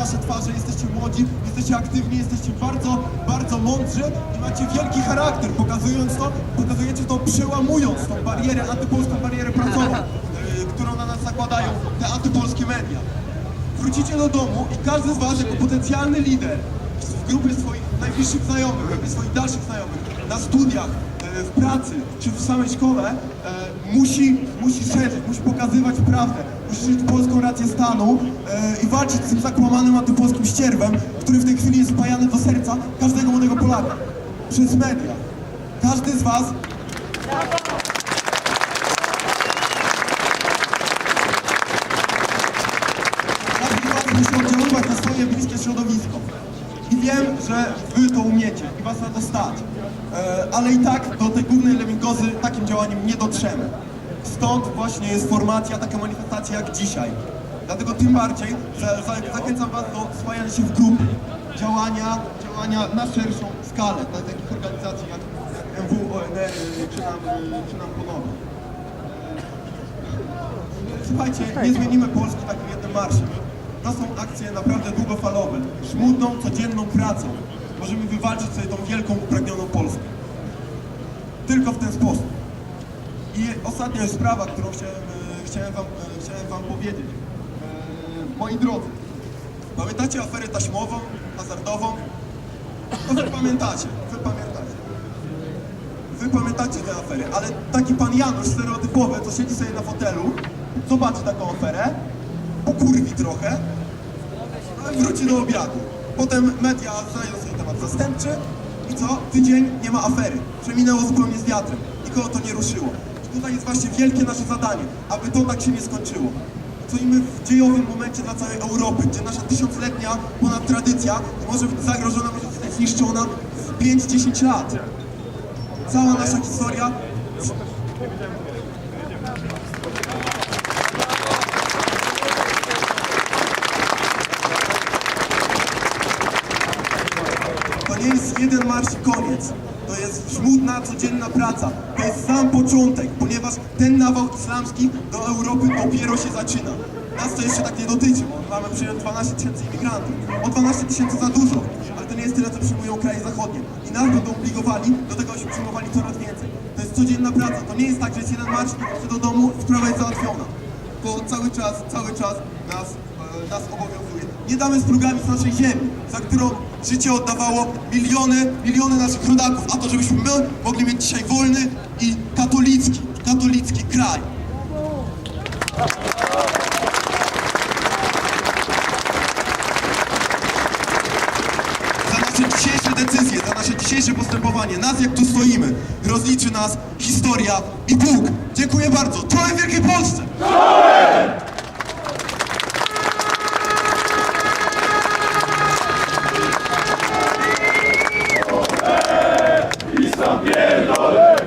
wasze twarze, jesteście młodzi, jesteście aktywni, jesteście bardzo, bardzo mądrzy i macie wielki charakter, pokazując to, pokazujecie to przełamując tą barierę, antypolską barierę pracową, yy, którą na nas zakładają te antypolskie media. Wrócicie do domu i każdy z was jako potencjalny lider w grupie swoich najbliższych znajomych, w grupie swoich dalszych znajomych, na studiach, e, w pracy czy w samej szkole e, musi, musi szerzyć, musi pokazywać prawdę, musi żyć polską rację stanu e, i walczyć z tym zakłamanym antypolskim ścierwem, który w tej chwili jest wpajany do serca każdego młodego Polaka przez media. Każdy z was Każdy z was na swoje bliskie środowisko. I wiem, że wy to umiecie i was na to stać. E, ale i tak do tej głównej lemingozy takim działaniem nie dotrzemy. Stąd właśnie jest formacja, taka manifestacja jak dzisiaj. Dlatego tym bardziej za, zachęcam was do spajania się w grupy, działania, działania na szerszą skalę, dla takich organizacji jak, MW, ONR czy nam, czy nam ponownie. Słuchajcie, nie zmienimy Polski takim jednym marszem. To są akcje naprawdę długofalowe, żmudną, codzienną pracą. Możemy wywalczyć sobie tą wielką, upragnioną Polskę. Tylko w ten sposób. I ostatnia sprawa, którą chciałem, e, chciałem, wam, e, chciałem wam powiedzieć. E, moi drodzy, pamiętacie aferę taśmową, hazardową? No wy pamiętacie, wy pamiętacie. Wy pamiętacie tę aferę, ale taki pan Janusz stereotypowy, co siedzi sobie na fotelu, zobaczy taką aferę, pokurwi trochę, a wróci do obiadu. Potem media znajdą sobie temat zastępczy i co? Tydzień nie ma afery. Przeminęło zupełnie z wiatrem. Nikogo to nie ruszyło. I tutaj jest właśnie wielkie nasze zadanie, aby to tak się nie skończyło. Stoimy w dziejowym momencie dla całej Europy, gdzie nasza tysiącletnia ponad tradycja może być zagrożona, może zostać zniszczona w 5-10 lat. Cała nasza historia To nie jest jeden marsz i koniec. To jest żmudna, codzienna praca. To jest sam początek, ponieważ ten nawał islamski do Europy dopiero się zaczyna. Nas to jeszcze tak nie dotyczy, bo mamy przyjąć 12 tysięcy imigrantów. O 12 tysięcy za dużo, ale to nie jest tyle, co przyjmują kraje zachodnie. I nas będą obligowali do tego, abyśmy przyjmowali coraz więcej. To jest codzienna praca. To nie jest tak, że jest jeden marsz i do domu, sprawa jest załatwiona. To cały czas, cały czas nas, e, nas obowiązuje. Nie damy z plugami z naszej ziemi, za którą życie oddawało miliony, miliony naszych rodaków, a to żebyśmy my mogli mieć dzisiaj wolny i katolicki, katolicki kraj. Za nasze dzisiejsze decyzje, za nasze dzisiejsze postępowanie, nas jak tu stoimy, rozliczy nas historia i Bóg. Dziękuję bardzo. Czołem Wielkiej Polsce! Amen.